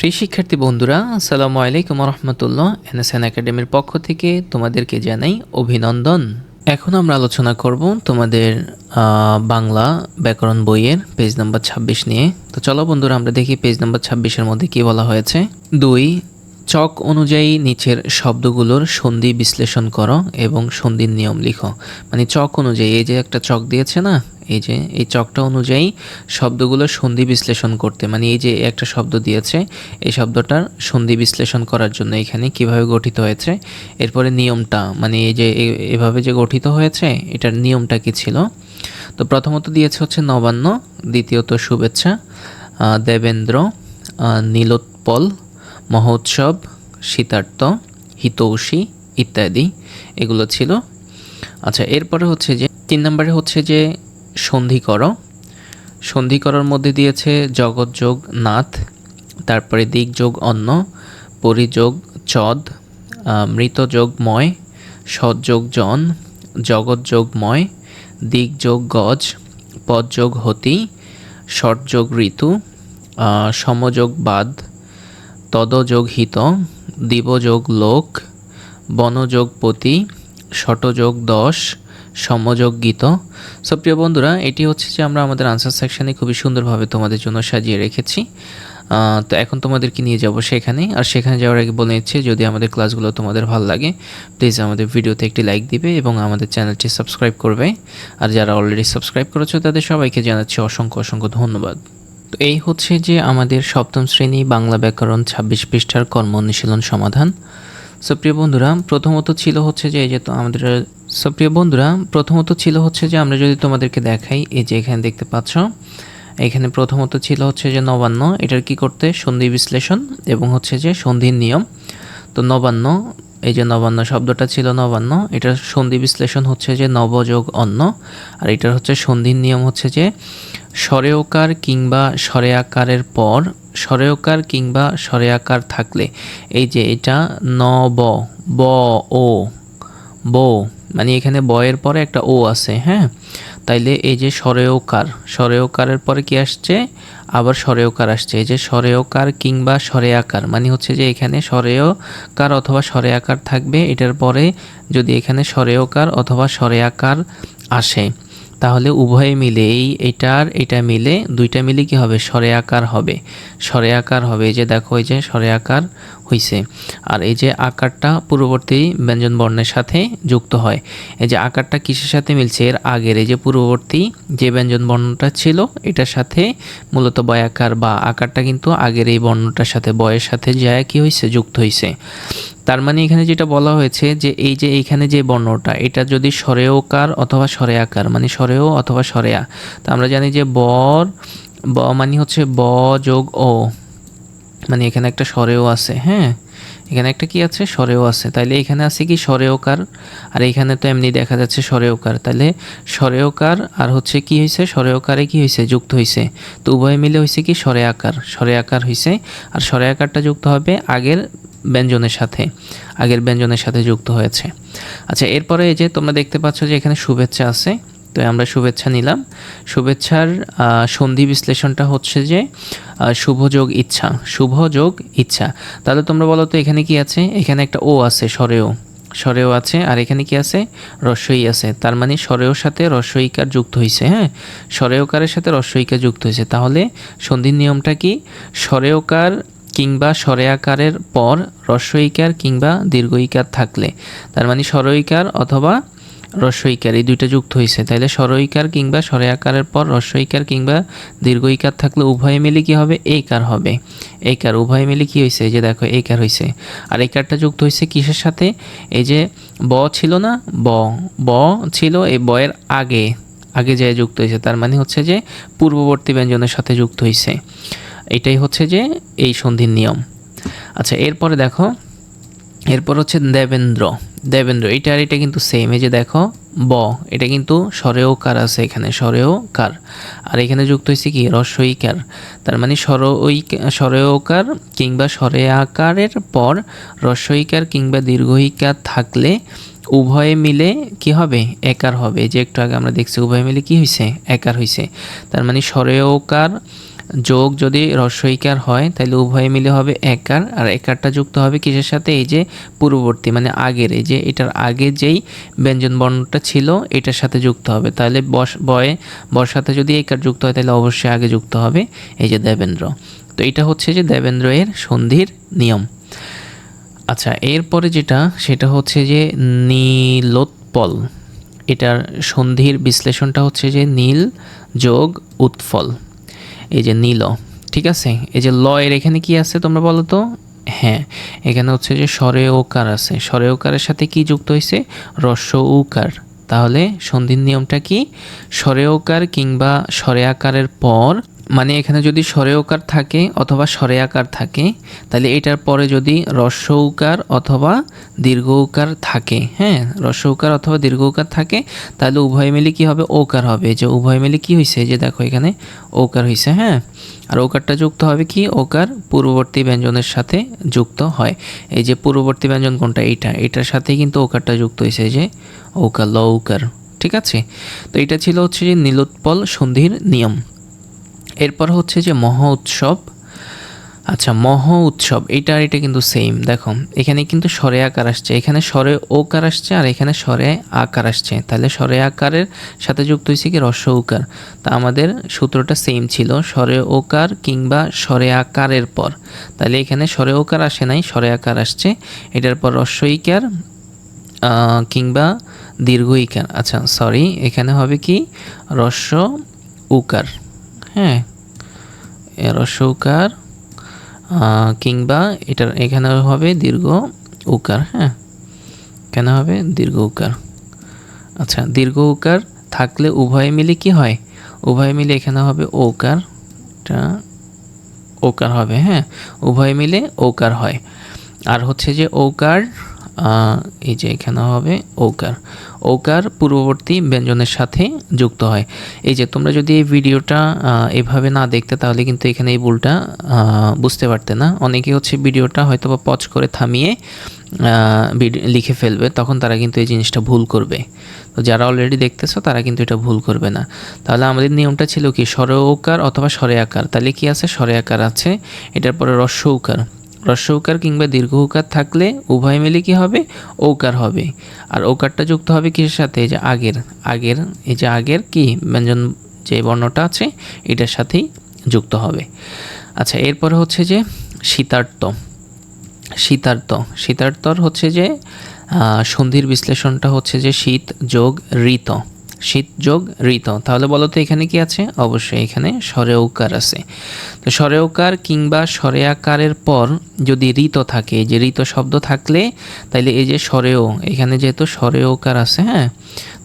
প্রিয় শিক্ষার্থী বন্ধুরা, আসসালামু আলাইকুম রহমতুল্লাহ এনএসএন একাডেমির পক্ষ থেকে তোমাদেরকে জানাই অভিনন্দন। এখন আমরা আলোচনা করব তোমাদের বাংলা ব্যাকরণ বইয়ের পেজ নাম্বার ২৬ নিয়ে। তো চলো বন্ধুরা, আমরা দেখি পেজ নাম্বার ছাব্বিশের মধ্যে কি বলা হয়েছে। দুই, চক অনুযায়ী নিচের শব্দগুলোর সন্ধি বিশ্লেষণ করো এবং সন্ধির নিয়ম লিখো। মানে চক অনুযায়ী, এই যে একটা চক দিয়েছে না এই যে, এই চকটা অনুযায়ী শব্দগুলো সন্ধি বিশ্লেষণ করতে। মানে এই যে একটা শব্দ দিয়েছে, এই শব্দটার সন্ধি বিশ্লেষণ করার জন্য এখানে কীভাবে গঠিত হয়েছে, এরপরে নিয়মটা মানে এই যে এভাবে যে গঠিত হয়েছে, এটার নিয়মটা কি ছিল? তো প্রথমত দিয়েছে হচ্ছে নবান্ন, দ্বিতীয়ত শুভেচ্ছা দেবেন্দ্র নীলোৎপল, মহোৎসব, শীতার্থ, হিতৌষী ইত্যাদি, এগুলো ছিল। আচ্ছা এরপরে হচ্ছে যে, তিন নম্বরে হচ্ছে যে সন্ধি করো। সন্ধি করার মধ্যে দিয়েছে জগৎযোগ নাথ তারপরে দিকযোগ অন্ন পরিযোগ চদ আহ, মৃতযোগময় সৎযোগ জন জগৎযোগময় দিকযোগ গজ পদযোগ হতি ষটযোগ ঋতু আহ, সমযোগ বাদ তদযোগ হিত দিবযোগ লোক বনযোগ পতি ষটযোগ দশ সমযোগ গীত। সো প্রিয় বন্ধুরা, এটি হচ্ছে যে আমরা আমাদের আনসার সেকশানে খুবই সুন্দরভাবে তোমাদের জন্য সাজিয়ে রেখেছি। তো এখন তোমাদেরকে নিয়ে যাব সেখানে। আর সেখানে যাওয়ার আগে বলে নিচ্ছে, যদি আমাদের ক্লাসগুলো তোমাদের ভালো লাগে প্লিজ আমাদের ভিডিওতে একটি লাইক দিবে এবং আমাদের চ্যানেলটি সাবস্ক্রাইব করবে। আর যারা অলরেডি সাবস্ক্রাইব করেছ, তাদের সবাইকে জানাচ্ছি অসংখ্য অসংখ্য ধন্যবাদ। তো এই হচ্ছে যে আমাদের সপ্তম শ্রেণি বাংলা ব্যাকরণ ছাব্বিশ পৃষ্ঠার কর্ম অনুশীলন সমাধান। সো প্রিয় বন্ধুরা, প্রথমত ছিল হচ্ছে যে এই যে আমাদের সো প্রিয় বন্ধুরা, প্রথমত ছিল হচ্ছে যে আমরা যদি তোমাদেরকে দেখাই, এই যে এখানে দেখতে পাচ্ছ, এখানে প্রথমত ছিল হচ্ছে যে নবান্ন, এটার কি করতে? সন্ধি বিশ্লেষণ এবং হচ্ছে যে সন্ধির নিয়ম। তো নবান্ন, এই যে নবান্ন শব্দটা ছিল নবান্ন, এটার সন্ধি বিশ্লেষণ হচ্ছে যে নবযোগ অন্ন, আর এটার হচ্ছে সন্ধির নিয়ম হচ্ছে যে স্বরেয়কার কিংবা স্বরেয়াকারের পর স্বরেয়কার কিংবা স্বরেয়াকার থাকলে, এই যে এটা ন ব ব, ও, বো মানে এখানে বয়ের পরে একটা ও আছে হ্যাঁ? তাইলে এই যে স্বরেয়কার স্বরেয়কারের পরে কি আসছে? আবার স্বরেয়কার আসছে। এই যে স্বরেয়কার কিংবা স্বরেয়াকার মানে হচ্ছে যে এখানে স্বরেয়কার অথবা স্বরেয়াকার থাকবে, এটার পরে যদি এখানে স্বরেয়কার অথবা স্বরেয়াকার আসে, তাহলে উভয়ে মিলে, এই এটার, এটা মিলে, দুইটা মিলে কি হবে? স্বরে আকার হবে। স্বরে আকার হবে যে দেখো, এই যে স্বরে হইছে। আর এই যে আকারটা পূর্ববর্তী ব্যঞ্জন বর্ণের সাথে যুক্ত হয়। এই যে আকারটা কিসের সাথে মিলছে? এর আগের এই যে পূর্ববর্তী যে ব্যঞ্জন বর্ণটা ছিল, এটার সাথে মূলত বয় আকার বা আকারটা কিন্তু আগের এই বর্ণটার সাথে, বয়ের সাথে যায় কি হয়েছে যুক্ত হয়েছে তার মানে এখানে যেটা বলা হয়েছে যে এই যে এইখানে যে বর্ণটা, এটা যদি স্বরেয়কার অথবা স্বরেয়াকার মানে স্বরেয় অথবা স্বরেয়া তা আমরা জানি যে বর, ব মানে হচ্ছে ব যোগ ও। মানে এখানে একটা স্বরেও আছে হ্যাঁ? এখানে একটা কি আছে? স্বরেও আছে। তাইলে এখানে আছে কি স্বরেয়কার আর এখানে তো এমনি দেখা যাচ্ছে স্বরেয়কার তাহলে স্বরেয়কার আর হচ্ছে কি হয়েছে স্বরেয়কারে কি হয়েছে যুক্ত হয়েছে তো উভয় মিলে হয়েছে কি? স্বরে আকার স্বরে আকার হয়েছে আর স্বরে আকারটা যুক্ত হবে আগের ব্যঞ্জনের সাথে। আগের ব্যঞ্জনের সাথে যুক্ত হয়েছে। আচ্ছা এরপরে এই যে তোমরা দেখতে পাচ্ছ যে এখানে শুভেচ্ছা আছে। তো আমরা শুভেচ্ছা নিলাম। শুভেচ্ছার সন্ধি বিশ্লেষণটা হচ্ছে যে আহ, শুভযোগ ইচ্ছা। শুভযোগ ইচ্ছা। তাহলে তোমরা বলো তো এখানে কি আছে? এখানে একটা ও আছে স্বরেও। স্বরেও আছে আর এখানে কি আছে? রস্বই আছে। তার মানে স্বরেওর সাথে রস্বইকার যুক্ত হয়েছে হ্যাঁ? স্বরেয়কারের সাথে রস্বইকার যুক্ত হয়েছে তাহলে সন্ধির নিয়মটা কি? স্বরেয়কার কিংবা স্বরেয়াকারের পর রস্বইকার কিংবা দীর্ঘইকার থাকলে। তার মানে স্বরইকার অথবা রস্বইকার, এই দুইটা যুক্ত হয়েছে তাইলে স্বরইকার কিংবা স্বরেয়াকারের পর রস্বইকার কিংবা দীর্ঘইকার থাকলে উভয় মিলে কি হবে? এইকার হবে। এইকার, উভয় মিলে কি হয়েছে এই যে দেখো, এইকার হয়েছে আর এই কারটা যুক্ত হয়েছে কিসের সাথে? এই যে ব ছিল না? ব। ব ছিল এই বয়ের আগে। আগে যায় যুক্ত হয়েছে তার মানে হচ্ছে যে পূর্ববর্তী ব্যঞ্জনের সাথে যুক্ত হয়েছে এটাই হচ্ছে যে এই সন্ধির নিয়ম। আচ্ছা এরপরে দেখো এরপর হচ্ছে দেবেন্দ্র। দেবেন্দ্র, এটা আর এটা কিন্তু সেম এই যে দেখো, ব, এটা কিন্তু স্বরেও কার আছে এখানে, স্বরেও কার। আর এখানে যুক্ত হয়েছে কি? রস্বইকার তার মানে স্বরই স্বরেয়কার কিংবা স্বরে আকারের পর রস্বইকার কিংবা দীর্ঘইকার থাকলে উভয়ে মিলে কি হবে? একার হবে। যে একটু আগে আমরা দেখছি, উভয়ে মিলে কি হয়েছে একার হয়েছে তার মানে স্বরেয়কার যোগ যদি রস্বইকার হয় তাহলে উভয়ে মিলে হবে একার। আর একারটা যুক্ত হবে কিসের সাথে? এই যে পূর্ববর্তী মানে আগের। এই যে এটার আগে যেই ব্যঞ্জন বর্ণটা ছিল, এটার সাথে যুক্ত হবে। তাহলে বস, বয়ে, বর সাথে যদি একার যুক্ত হয় তাহলে অবশ্যই আগে যুক্ত হবে। এই যে দেবেন্দ্র। তো এটা হচ্ছে যে দেবেন্দ্র এর সন্ধির নিয়ম। আচ্ছা এরপরে যেটা, সেটা হচ্ছে যে নীলোৎপল। এটার সন্ধির বিশ্লেষণটা হচ্ছে যে নীল যোগ উৎফল। এই যে নীল, ঠিক আছে? এই যে ল এর এখানে কি আছে তোমরা বলো তো? হ্যাঁ এখানে হচ্ছে যে স্বরে ওকার আছে। স্বরে ওকারের সাথে কি যুক্ত হয়েছে রস্য উকার। তাহলে সন্ধির নিয়মটা কি? স্বরে ওকার কিংবা স্বরে আকারের পর মানে এখানে যদি স্বরে ওকার থাকে অথবা স্বরে আকার থাকে, তাহলে এটার পরে যদি রস্য উকার অথবা দীর্ঘ উকার থাকে হ্যাঁ রস্য উকার অথবা দীর্ঘ উকার থাকে, তাহলে উভয় মিলে কি হবে? ওকার হবে। যে উভয় মিলে কি হয়েছে যে দেখো এখানে ওকার হয়েছে হ্যাঁ? আর ওকারটা যুক্ত হবে কি? ওকার পূর্ববর্তী ব্যঞ্জনের সাথে যুক্ত হয়। এই যে পূর্ববর্তী ব্যঞ্জন কোনটা? এইটা। এটার সাথে কিন্তু ওকারটা যুক্ত হয়েছে যে ওকার ল উকার ঠিক আছে? তো এটা ছিল হচ্ছে যে নীলোৎপল সন্ধির নিয়ম। এরপর হচ্ছে যে মহা উৎসব। আচ্ছা মহ উৎসব, এটা আর এটা কিন্তু সেম দেখো। এখানে কিন্তু স্বরে আকার আসছে, এখানে স্বরে ওকার আসছে আর এখানে স্বরে আকার আসছে। তাহলে স্বরে আকারের সাথে যুক্ত হয়েছে কি রস্য উকার? তা আমাদের সূত্রটা সেম ছিল, স্বরে ওকার কিংবা স্বরে আকারের পর। তাহলে এখানে স্বরে ওকার আসে নাই, স্বরে আকার আসছে, এটার পর রস্য ইকার কিংবা দীর্ঘ ইকার। আচ্ছা সরি এখানে হবে কি? রস্য উকার। হ্যাঁ এ রস্য উকার কিংবা এটার এখানে হবে দীর্ঘ উকার হ্যাঁ কেন হবে দীর্ঘ উকার? আচ্ছা দীর্ঘ উকার থাকলে উভয় মিলে কি হয়? উভয় মিলে এখানে হবে ওকার এটা ওকার হবে হ্যাঁ উভয় মিলে ওকার হয়। আর হচ্ছে যে ওকার এই যে এখানে হবে ওকার ওকার পূর্ববর্তী ব্যঞ্জনের সাথে যুক্ত হয়। এই যে, তোমরা যদি এই ভিডিওটা এভাবে না দেখতে, তাহলে কিন্তু এখানে এই ভুলটা বুঝতে পারতে না। অনেকে হচ্ছে ভিডিওটা হয়তো বা পজ করে থামিয়ে লিখে ফেলবে, তখন তারা কিন্তু এই জিনিসটা ভুল করবে। তো যারা অলরেডি দেখতেছো, তারা কিন্তু এটা ভুল করবে না। তাহলে আমাদের নিয়মটা ছিল কি? স্বরে ওকার অথবা স্বরে আকার। তাহলে কি আছে? স্বরে আকার আছে। এটার পরে রস্য উকার রস্য উকার কিংবা দীর্ঘ উকার থাকলে উভয় মিলে কি হবে? ওকার হবে। আর ওকারটা যুক্ত হবে কিসের সাথে? এই যে আগের আগের, এই যে আগের কি ব্যঞ্জন যে বর্ণটা আছে, এটার সাথেই যুক্ত হবে। আচ্ছা এরপরে হচ্ছে যে শীতার্থ। শীতার্থ, শীতার্থর হচ্ছে যে সন্ধির বিশ্লেষণটা হচ্ছে যে শীত যোগ ঋত। শীত যোগ ঋত। তাহলে বলো তো এখানে কি আছে? অবশ্যই এখানে স্বরে উকার আছে। তো স্বরে উকার কিংবা স্বরে আকারের পর যদি ঋত থাকে, যে ঋত শব্দ থাকলে, তাইলে এই যে স্বরেও, এখানে যেহেতু স্বরে উকার আছে হ্যাঁ?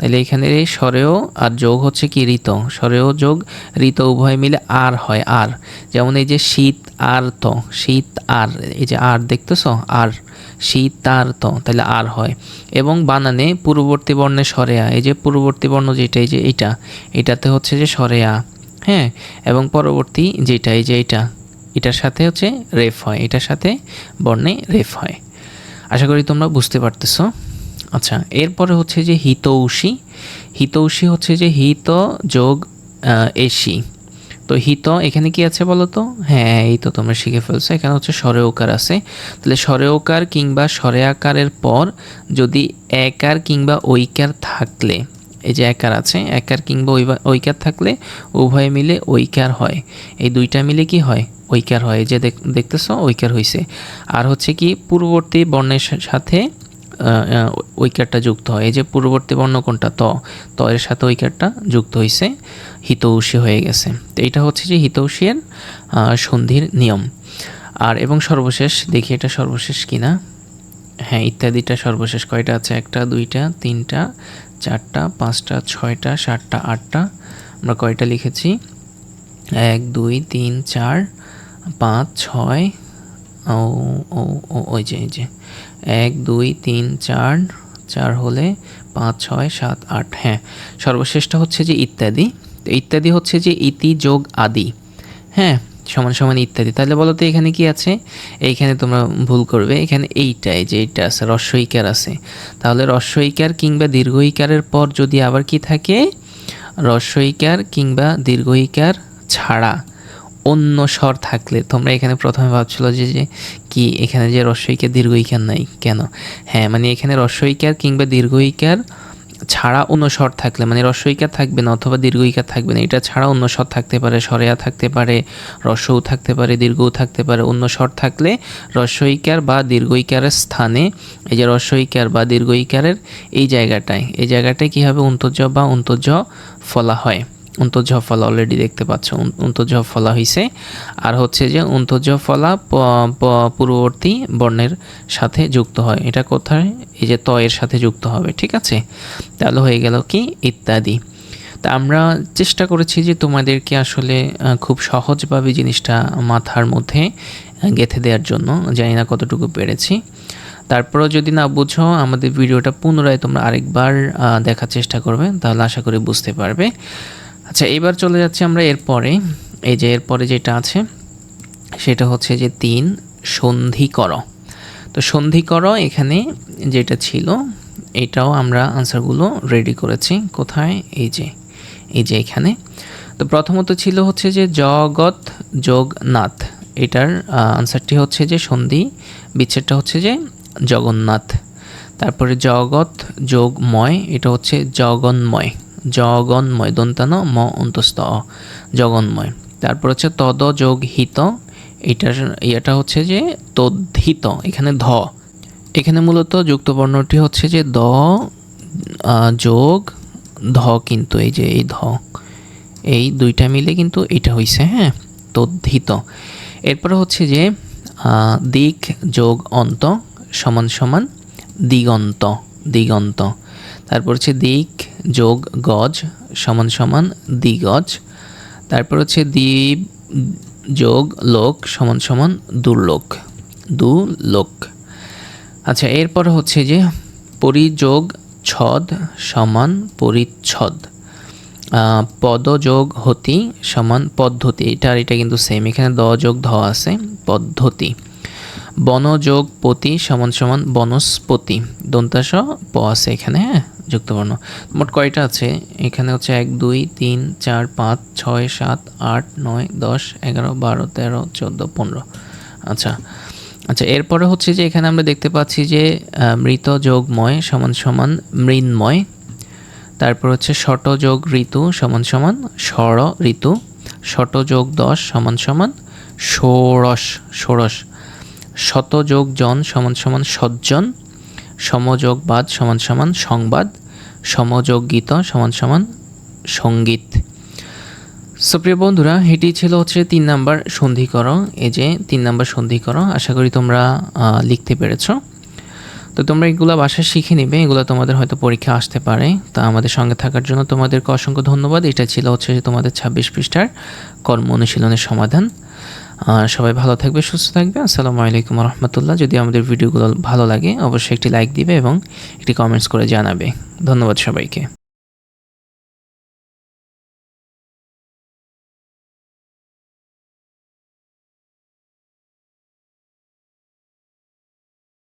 তাহলে এখানে এই স্বরেও আর যোগ হচ্ছে কি ঋত। স্বরেও যোগ, ঋত উভয় মিলে আর হয়, আর। যেমন এই যে শীত, আর, ত। শীত, আর। এই যে আর দেখতেছ? আর। শীত আর ত। তাহলে আর হয়। এবং বানানে পূর্ববর্তী বর্ণে সরেয়া। এই যে পূর্ববর্তী বর্ণ যেটা, এই যে এইটা, এটাতে হচ্ছে যে সরেয়া। হ্যাঁ? এবং পরবর্তী যেটা, এই যে এইটা, এটার সাথে হচ্ছে রেফ হয়। এটার সাথে বর্ণে রেফ হয়। আশা করি তোমরা বুঝতে পারতেছো। আচ্ছা এরপরে হচ্ছে যে হিতৌষী। হিতৌষী হচ্ছে যে হিত যোগ এসি। তো হিত এখানে কি আছে বলো তো হ্যাঁ এই তো তোমরা শিখে ফেলছো। এখানে হচ্ছে স্বরে ওকার আছে। তাহলে স্বরে ওকার কিংবা স্বরে আকারের পর যদি একার কিংবা ঐকার থাকলে, এই যে একার আছে, একার কিংবা ঐকার থাকলে উভয় মিলে ঐকার হয়। এই দুইটা মিলে কি হয়? ঐকার হয়। যে দেখ- দেখতেছো, ঐকার হয়েছে আর হচ্ছে কি, পূর্ববর্তী বর্ণের সাথে ঐকারটা যুক্ত হয়। এই যে পূর্ববর্তী বর্ণ কোনটা ত ত সাথে ঐকারটা যুক্ত হয়েছে হিতৌষী হয়ে গেছে। তো এটা হচ্ছে যে হিতৌষীর সন্ধির নিয়ম। আর এবং সর্বশেষ, দেখি এটা সর্বশেষ কিনা। হ্যাঁ ইত্যাদিটা সর্বশেষ কয়টা আছে? একটা, দুইটা, তিনটা, চারটা, পাঁচটা, ছয়টা, সাতটা, আটটা। আমরা কয়টা লিখেছি? এক, দুই, তিন, চার, পাঁচ, ছয় ও ও ও, ওই যে, এই যে। এক, দুই, তিন, চার চার হলে পাঁচ, ছয়, সাত, আট হ্যাঁ। সর্বশেষটা হচ্ছে যে ইত্যাদি। তো ইত্যাদি হচ্ছে যে ইতি যোগ আদি। হ্যাঁ সমান সমান ইত্যাদি। তাহলে বলো তো এখানে কি আছে? এইখানে তোমরা ভুল করবে। এখানে এইটাই যে এইটা আছে রস্বইকার আছে। তাহলে রস্বইকার কিংবা দীর্ঘইকারের পর যদি আবার কি থাকে? রস্বইকার কিংবা দীর্ঘইকার ছাড়া। অন্য স্বর থাকলে তোমরা এখানে প্রথমে ভাবছিল যে যে কি এখানে যে রস্বইকার দীর্ঘইকার নাই? কেন? হ্যাঁ মানে এখানে রস্বইকার কিংবা দীর্ঘইকার ছাড়া অন্য স্বর থাকলে মানে রস্বইকার থাকবে না অথবা দীর্ঘইকার থাকবে না, এটা ছাড়া অন্য স্বর থাকতে পারে সরেয়া থাকতে পারে, রস্যও থাকতে পারে, দীর্ঘও থাকতে পারে, অন্য স্বর থাকলে রস্বইকার বা দীর্ঘইকারের স্থানে, এই যে রস্বইকার বা দীর্ঘইকারের এই জায়গাটায় এই জায়গাটায় কী হবে অন্তর্জ বা অন্তর্জ ফলা হয়? অন্তর্জ ফলা অলরেডি দেখতে পাচ্ছ। অন্তর্জ ফলা হয়েছে আর হচ্ছে যে অন্তর্জ ফলা প- প- পূর্ববর্তী বর্ণের সাথে যুক্ত হয়। এটা কোথায়? এই যে ত এর সাথে যুক্ত হবে, ঠিক আছে? তাহলে হয়ে গেল কি? ইত্যাদি। তা আমরা চেষ্টা করেছি যে তোমাদেরকে আসলে খুব সহজভাবে জিনিসটা মাথার মধ্যে গেঁথে দেওয়ার জন্য। জানি না কতটুকু পেরেছি। তারপরেও যদি না বুঝো, আমাদের ভিডিওটা পুনরায় তোমরা আরেকবার দেখার চেষ্টা করবে, তাহলে আশা করি বুঝতে পারবে। আচ্ছা এবার চলে যাচ্ছি আমরা এরপরে। এই যে এরপরে যেটা আছে, সেটা হচ্ছে যে তিন সন্ধিকর তো সন্ধিকর এখানে যেটা ছিল, এটাও আমরা আনসারগুলো রেডি করেছি। কোথায়? এই যে এই যে এখানে। তো প্রথমত ছিল হচ্ছে যে জগৎ যোগনাথ এটার আনসারটি হচ্ছে যে সন্ধি, বিচ্ছেদটা হচ্ছে যে জগন্নাথ। তারপরে জগৎ যোগময়, এটা হচ্ছে জগন্ময়। জগন্ময় দন্তানো ম অন্তস্ত অ, জগন্ময় তারপর হচ্ছে তদ যোগ হিত। এটার ইয়েটা হচ্ছে যে তদ্ধিত এখানে ধ। এখানে মূলত যুক্ত বর্ণটি হচ্ছে যে দ যোগ ধ কিন্তু এই যে এই ধ। এই দুইটা মিলে কিন্তু এটা হইছে হ্যাঁ? তদ্ধিত এরপরে হচ্ছে যে দিক যোগ অন্ত সমান সমান দিগন্ত দিগন্ত। তারপর হচ্ছে দিক, যোগ, গজ, সমান সমান দিগজ তারপর হচ্ছে দ্বীপ যোগ, লোক, সমান সমান দুর্লোক। দুলোক। আচ্ছা এরপর হচ্ছে যে পরিযোগ ছদ সমান পরিচ্ছদ। পদযোগ হতি সমান পদ্ধতি। এটা আর এটা কিন্তু সেম এখানে দ যোগ ধ আছে, পদ্ধতি। বনযোগ পতি সমান সমান বনস্পতি। দন্তাস প আছে এখানে হ্যাঁ? যুক্তবর্ণ। মোট কয়টা আছে? এখানে হচ্ছে এক, দুই, তিন, চার, পাঁচ, ছয়, সাত, আট, নয়, দশ, এগারো, বারো, তেরো, চোদ্দ, পনেরো। আচ্ছা। আচ্ছা এরপরে হচ্ছে যে এখানে আমরা দেখতে পাচ্ছি যে মৃত যোগময় সমান সমান মৃন্ময় তারপর হচ্ছে শট যোগ ঋতু সমান সমান ষড় ঋতু। শট যোগ দশ সমান সমান ষোড়শ ষোড়শ। শতযোগ জন সমান সমান সজ্জন। সমযোগ বাদ সমান সমান সংবাদ, সমযোগ গীত সমান সমান সংগীত। সুপ্রিয় বন্ধুরা, এটি ছিল হচ্ছে তিন নাম্বার সন্ধিকর এই যে তিন নাম্বার সন্ধিকর আশা করি তোমরা লিখতে পেরেছ। তো তোমরা এগুলো বাসায় শিখে নিবে, এগুলো তোমাদের হয়তো পরীক্ষা আসতে পারে। তা আমাদের সঙ্গে থাকার জন্য তোমাদেরকে অসংখ্য ধন্যবাদ। এটা ছিল হচ্ছে তোমাদের ছাব্বিশ পৃষ্ঠার কর্ম অনুশীলনের সমাধান। সবাই ভালো থাকবে, সুস্থ থাকবে। আসসালামু আলাইকুম রহমতুল্লাহ যদি আমাদের ভিডিওগুলো ভালো লাগে, অবশ্যই একটি লাইক দিবে এবং একটি কমেন্টস করে জানাবে। ধন্যবাদ সবাইকে।